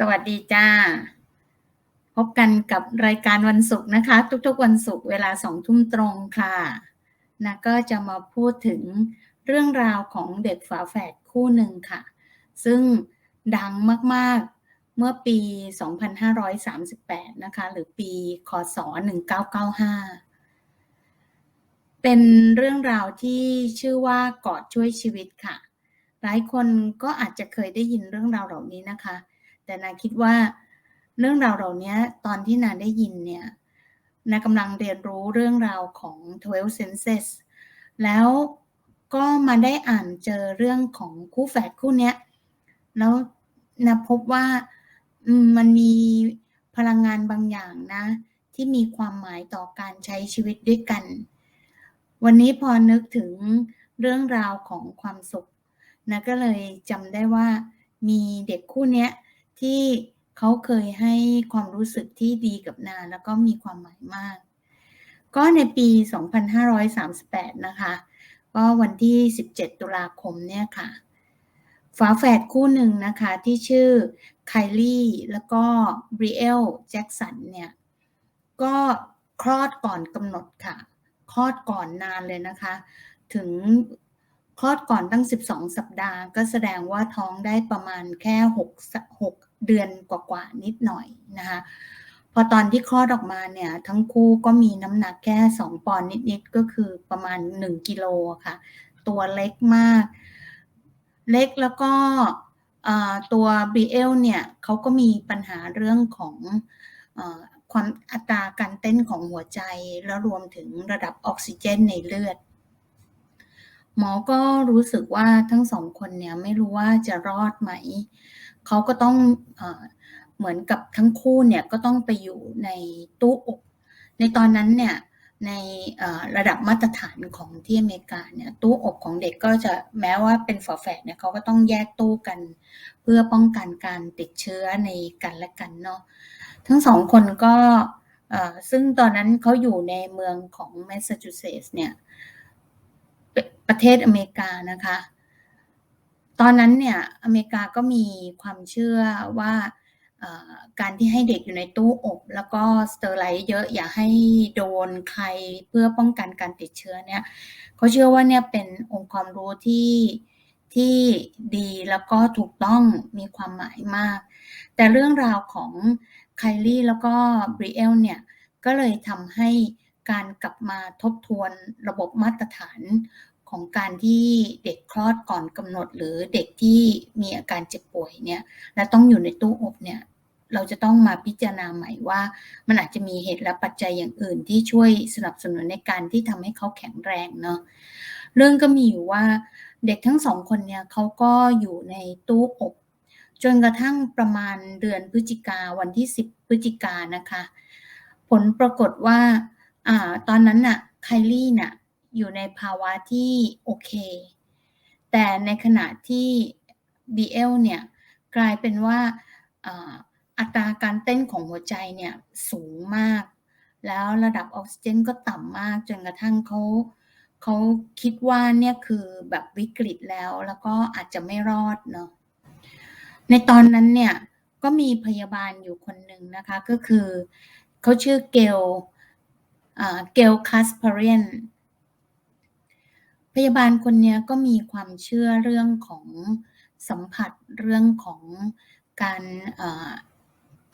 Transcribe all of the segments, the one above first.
สวัสดีจ้า พบกันกับรายการวันศุกร์นะคะ ทุกๆวันศุกร์เวลาสองทุ่มตรงค่ะนะก็จะมาพูดถึงเรื่องราวของเด็กฝาแฝดคู่หนึ่งค่ะ ซึ่งดังมากๆเมื่อปี 2538 นะคะ หรือปีคศ 1995 เป็นเรื่องราวที่ชื่อว่ากอดช่วยชีวิตค่ะ หลายคนก็อาจจะเคยได้ยินเรื่องราวเหล่านี้นะคะ แต่นาคิดว่าเรื่องราวเหล่านี้ตอนที่นาได้ยินเนี่ยนากำลังเรียนรู้เรื่องราวของ 12 senses แล้วก็มาได้อ่านเจอเรื่องของคู่แฝดคู่เนี้ย แล้วนะพบว่ามันมีพลังงานบางอย่างนะ ที่มีความหมายต่อการใช้ชีวิตด้วยกัน วันนี้พอนึกถึงเรื่องราวของความสุขนะก็เลยจำได้ว่ามีเด็กคู่เนี้ย ที่เขาเคยให้ความรู้สึกที่ดีกับนา แล้วก็มีความหมายมาก ก็ในปี 2538 นะคะ ก็วันที่ 17 ตุลาคมเนี่ยค่ะ ฝาแฝดคู่หนึ่งนะคะที่ชื่อไคลี่แล้วก็บริเอลแจ็กสันเนี่ย ก็คลอดก่อนกำหนดค่ะ คลอดก่อนนานเลยนะคะ ถึงคลอดก่อนตั้ง 12 สัปดาห์ ก็แสดงว่าท้องได้ประมาณแค่6 6 เดือนกว่าๆนิดหน่อยนะคะพอตอนที่คลอดออกมาเนี่ย ทั้งคู่ก็มีน้ำหนักแค่2ปอนด์นิดๆก็คือประมาณ1กิโลค่ะ ตัวเล็กมาก เล็กแล้วก็ตัวบีเอลเนี่ยเขาก็มีปัญหาเรื่องของอความอัตราการเต้นของหัวใจ แล้วรวมถึงระดับออกซิเจนในเลือด หมอก็รู้สึกว่าทั้งสองคนเนี่ยไม่รู้ว่าจะรอดไหม เขาก็ต้องเอเหมือนกับทั้งคู่เนี่ยก็ต้องไปอยู่ในตู้อบ ในตอนนั้นเนี่ยในระดับมาตรฐานของที่อเมริกาเนี่ยตู้อบของเด็กก็จะแม้ว่าเป็นฝาแฝดเนี่ยเขาก็ต้องแยกตู้กัน เพื่อป้องกันการติดเชื้อในกันและกันเนาะทั้งสองคนก็ซึ่งตอนนั้นเขาอยู่ในเมืองของแมสซาชูเซตส์เนี่ยประเทศอเมริกานะคะ ตอนนั้นเนี่ยอเมริกาก็มีความเชื่อว่าการที่ให้เด็กอยู่ในตู้อบ แล้วก็สเตอร์ไลท์เยอะอย่าให้โดนใครเพื่อป้องกันการติดเชื้อเนี่ยเขาเชื่อว่าเนี่ยเป็นองค์ความรู้ที่ที่ดีแล้วก็ถูกต้องมีความหมายมาก แต่เรื่องราวของไคลี่แล้วก็บริเอลเนี่ยก็เลยทำให้การกลับมาทบทวนระบบมาตรฐาน ของการที่เด็กคลอดก่อนกำหนด หรือเด็กที่มีอาการเจ็บป่วยเนี่ยและต้องอยู่ในตู้อบเนี่ยเราจะต้องมาพิจารณาใหม่ว่า มันอาจจะมีเหตุและปัจจัยอย่างอื่นที่ช่วยสนับสนุนในการที่ทำให้เขาแข็งแรงเนาะเรื่องก็มีอยู่ว่าเด็กทั้งสองคนเนี่ยเขาก็อยู่ในตู้อบจนกระทั่งประมาณเดือนพฤศจิกาวันที่ 10 พฤศจิกานะคะ ผลปรากฏว่าอ่าตอนนั้นน่ะไคลี่น่ะ อยู่ในภาวะที่โอเค แต่ในขณะที่ BL เนี่ยกลายเป็นว่าอัตราการเต้นของหัวใจเนี่ยสูงมาก แล้วระดับออกซิเจนก็ต่ำมากจนกระทั่งเขาเขาคิดว่าเนี่ยคือแบบวิกฤตแล้วแล้วก็อาจจะไม่รอดเนาะในตอนนั้นเนี่ยก็มีพยาบาลอยู่คนหนึ่งนะคะก็คือเขาชื่อเกลเกลคัสเพเรียน พยาบาลคนนี้ก็มีความเชื่อเรื่องของสัมผัสเรื่องของการ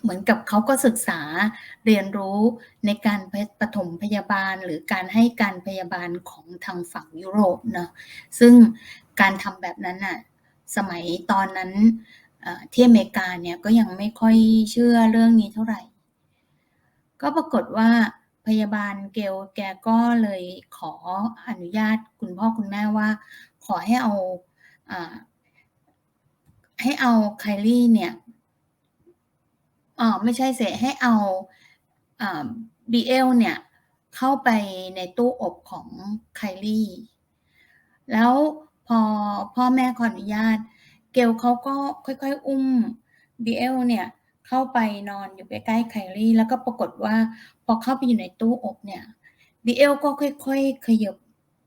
เหมือนกับเขาก็ศึกษาเรียนรู้ในการปฐมพยาบาลหรือการให้การพยาบาลของทางฝั่งยุโรปเนาะซึ่งการทำแบบนั้นน่ะสมัยตอนนั้นที่อเมริกาเนี่ยก็ยังไม่ค่อยเชื่อเรื่องนี้เท่าไหร่ ก็ปรากฏว่า พยาบาลเกลแกก็เลยขออนุญาตคุณพ่อคุณแม่ว่า ขอให้เอาให้เอาไคลี่เนี่ยอ๋อไม่ใช่เสียให้เอาบีเอลเนี่ย เข้าไปในตู้อบของไคลี่ แล้วพอพ่อแม่ขออนุญาต เกลเขาก็ค่อยๆ อุ้มบีเอลเนี่ย เข้าไปนอนอยู่ใกล้ๆไคลี่แล้วก็ปรากฏว่าพอเข้าไปอยู่ในตู้อบเนี่ยบีเอลก็ค่อยๆขยบ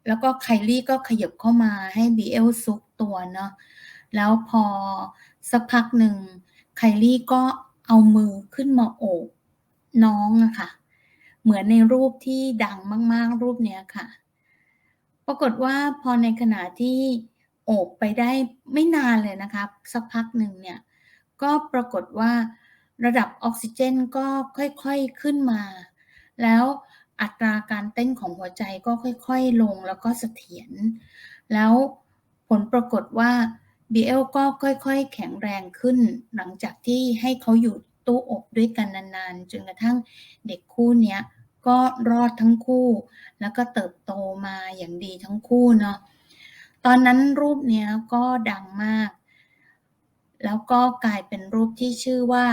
แล้วก็ไคลี่ก็ขยบเข้ามาให้บีเอลซุกตัวเนาะแล้วพอสักพักหนึ่งไคลี่ก็เอามือขึ้นมาโอบน้องอะค่ะ เหมือนในรูปที่ดังมาก ๆ รูปเนี้ยค่ะ ปรากฏว่าพอในขณะที่โอบไปได้ไม่นานเลยนะคะ สักพักหนึ่งเนี่ย ก็ปรากฏว่า ระดับออกซิเจนก็ค่อยๆขึ้นมา แล้วอัตราการเต้นของหัวใจก็ค่อยๆลงแล้วก็เสถียรแล้วผลปรากฏว่า BL ก็ค่อยๆ แข็งแรงขึ้น หลังจากที่ให้เขาอยู่ตู้อบด้วยกันนานๆ จนกระทั่งเด็กคู่เนี้ยก็รอดทั้งคู่ แล้วก็เติบโตมาอย่างดีทั้งคู่เนาะตอนนั้นรูปเนี้ยก็ดังมาก แล้วก็กลายเป็นรูปที่ชื่อว่า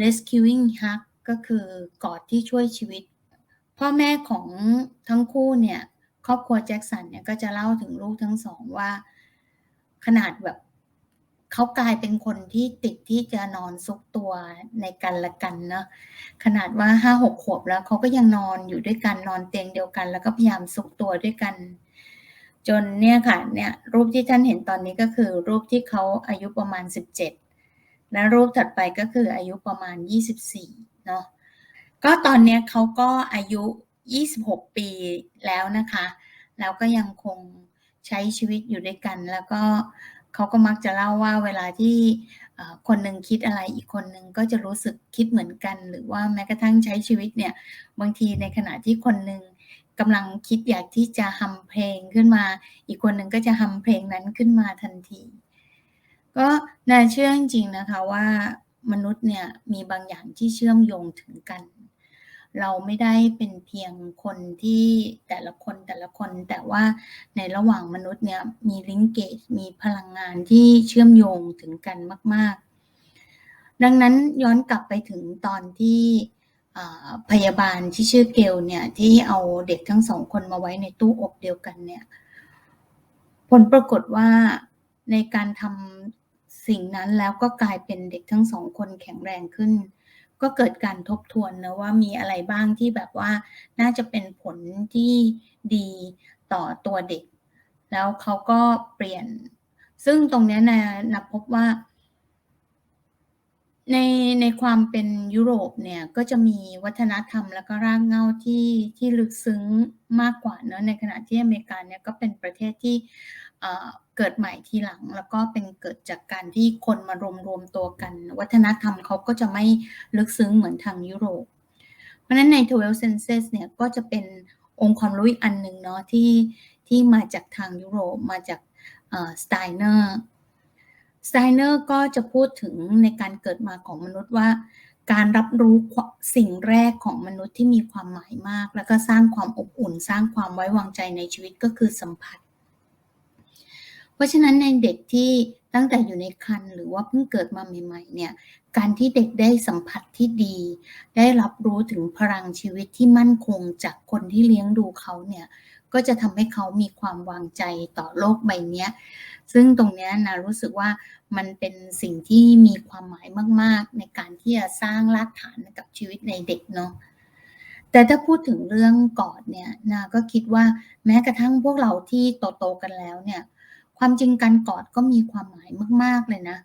rescuing hug ก็คือกอดที่ช่วยชีวิต พ่อแม่ของทั้งคู่เนี่ย ครอบครัวแจ็คสันเนี่ยก็จะเล่าถึงลูกทั้งสองว่า ขนาดแบบเขากลายเป็นคนที่ติดที่จะนอนซุกตัวในกันละกันเนาะขนาดว่าห้าหกขวบแล้วเขาก็ยังนอนอยู่ด้วยกันนอนเตียงเดียวกัน แล้วก็พยายามซุกตัวด้วยกัน จนเนี่ยค่ะเนี่ยรูปที่ท่านเห็นตอนนี้ก็คือรูปที่เขาอายุประมาณ 17 และรูปถัดไปก็คืออายุประมาณ 24เนาะก็ตอนนี้เขาก็อายุ 26 ปีแล้วนะคะ แล้วก็ยังคงใช้ชีวิตอยู่ด้วยกัน แล้วก็เขาก็มักจะเล่าว่าเวลาที่คนหนึ่งคิดอะไรอีกคนหนึ่งก็จะรู้สึกคิดเหมือนกัน หรือว่าแม้กระทั่งใช้ชีวิตเนี่ยบางทีในขณะที่คนหนึ่ง กำลังคิดอยากที่จะทำเพลงขึ้นมา อีกคนหนึ่งก็จะทำเพลงนั้นขึ้นมาทันที ก็น่าเชื่อจริงนะคะว่ามนุษย์เนี่ยมีบางอย่างที่เชื่อมโยงถึงกัน เราไม่ได้เป็นเพียงคนที่แต่ละคนแต่ละคน แต่ว่าในระหว่างมนุษย์เนี่ยมีลิงเกจมีพลังงานที่เชื่อมโยงถึงกันมาก ๆ ดังนั้นย้อนกลับไปถึงตอนที่ พยาบาลที่ชื่อเกลเนี่ยที่เอาเด็กทั้งสองคนมาไว้ในตู้อบเดียวกันเนี่ยผลปรากฏว่าในการทำสิ่งนั้นแล้วก็กลายเป็นเด็กทั้งสองคนแข็งแรงขึ้น ก็เกิดการทบทวนนะว่ามีอะไรบ้างที่แบบว่าน่าจะเป็นผลที่ดีต่อตัวเด็ก แล้วเขาก็เปลี่ยน ซึ่งตรงนี้นะนับพบว่า ในในความเป็นยุโรปเนี่ยก็จะมีวัฒนธรรมแล้วก็รากเหง้าที่ที่ลึกซึ้งมากกว่าเนอะในขณะที่อเมริกาเนี่ยก็เป็นประเทศที่เกิดใหม่ทีหลัง แล้วก็เป็นเกิดจากการที่คนมารวมรวมตัวกัน วัฒนธรรมเขาก็จะไม่ลึกซึ้งเหมือนทางยุโรป เพราะฉะนั้นใน 12 senses เนี่ยก็จะเป็นองค์ความรู้อีกอันหนึ่งเนาะที่ที่มาจากทางยุโรปมาจากสไตเนอร์ สไตเนอร์ก็จะพูดถึงในการเกิดมาของมนุษย์ว่า การรับรู้สิ่งแรกของมนุษย์ที่มีความหมายมาก แล้วก็สร้างความอบอุ่น สร้างความไว้วางใจในชีวิตก็คือสัมผัส เพราะฉะนั้นในเด็กที่ตั้งแต่อยู่ในครรภ์หรือว่าเพิ่งเกิดมาใหม่ๆเนี่ยการที่เด็กได้สัมผัสที่ดี ได้รับรู้ถึงพลังชีวิตที่มั่นคงจากคนที่เลี้ยงดูเขาเนี่ย ก็จะทำให้เขามีความวางใจต่อโลกใบนี้ซึ่งตรงนี้นะรู้สึกว่ามันเป็นสิ่งที่มีความหมายมาก ๆ ในการที่จะสร้างรากฐานกับชีวิตในเด็กเนาะแต่ถ้าพูดถึงเรื่องกอดเนี่ยนาก็คิดว่าแม้กระทั่งพวกเราที่โตๆกันแล้วเนี่ย ความจริงการกอดก็มีความหมายมาก ๆ เลยนะ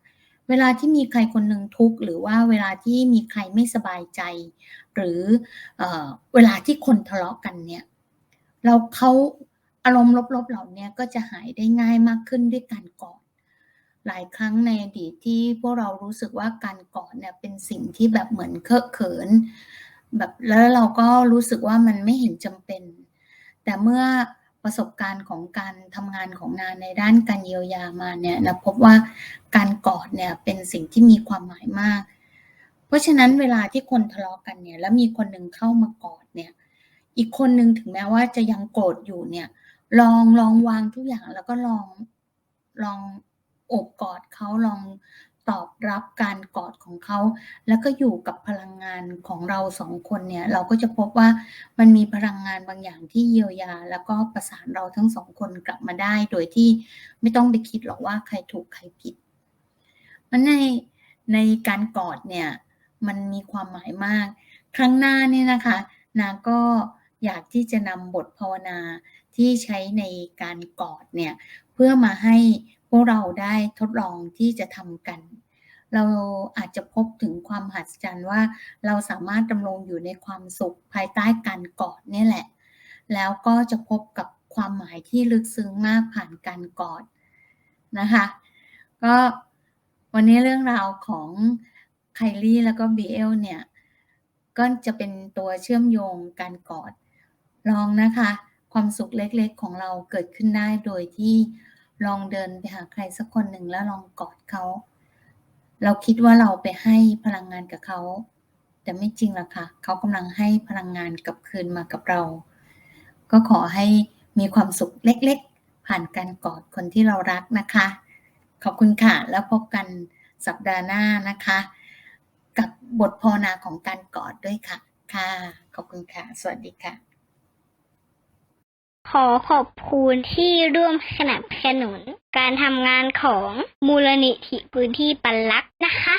เวลาที่มีใครคนหนึ่งทุกข์หรือว่าเวลาที่มีใครไม่สบายใจ หรือเอเวลาที่คนทะเลาะกันเนี่ย เราเขาอารมณ์ลบๆเหล่านี้ก็จะหายได้ง่ายมากขึ้นด้วยการกอดหลายครั้งในอดีตที่พวกเรารู้สึกว่าการกอดเนี่ยเป็นสิ่งที่แบบเหมือนเคอะเขิน แบบแล้วเราก็รู้สึกว่ามันไม่เห็นจำเป็น แต่เมื่อประสบการณ์ของการทำงานของงานในด้านการเยียวยามาเนี่ยนะพบว่าการกอดเนี่ยเป็นสิ่งที่มีความหมายมาก เพราะฉะนั้นเวลาที่คนทะเลาะกันเนี่ยแล้วมีคนหนึ่งเข้ามากอดเนี่ย อีกคนหนึ่งถึงแม้ว่าจะยังโกรธอยู่เนี่ย ลองลองวางทุกอย่างแล้วก็ลองลองอบกอดเขาลองตอบรับการกอดของเขา แล้วก็อยู่กับพลังงานของเราสองคนเนี่ย เราก็จะพบว่ามันมีพลังงานบางอย่างที่เยียวยา แล้วก็ประสานเราทั้งสองคนกลับมาได้ โดยที่ไม่ต้องไปคิดหรอกว่าใครถูกใครผิด มันในในการกอดเนี่ย มันมีความหมายมาก ครั้งหน้าเนี่ยนะคะ นาก็ อยากที่จะนำบทภาวนาที่ใช้ในการกอดเนี่ยเพื่อมาให้พวกเราได้ทดลองที่จะทำกัน เราอาจจะพบถึงความหัศจรรย์ว่าเราสามารถดำรงอยู่ในความสุขภายใต้การกอดนี่แหละ แล้วก็จะพบกับความหมายที่ลึกซึ้งมากผ่านการกอดนะคะก็วันนี้เรื่องราวของไคลี่แล้วก็บีเอลเนี่ย ก็จะเป็นตัวเชื่อมโยงการกอด ลองนะคะ ความสุขเล็กๆ ของเราเกิดขึ้นได้โดยที่ลองเดินไปหาใครสักคนหนึ่งแล้วลองกอดเขา เราคิดว่าเราไปให้พลังงานกับเขา แต่ไม่จริงหรอกค่ะ เขากำลังให้พลังงานกลับคืนมากับเรา ก็ขอให้มีความสุขเล็กๆ ผ่านการกอดคนที่เรารักนะคะ ขอบคุณค่ะ แล้วพบกันสัปดาห์หน้านะคะ กับบทภาวนาของการกอดด้วยค่ะ ค่ะ ขอบคุณค่ะ สวัสดีค่ะ ขอขอบคุณที่ร่วมสนับสนุนการทำงานของมูลนิธิพื้นที่ปันลักษ์นะคะ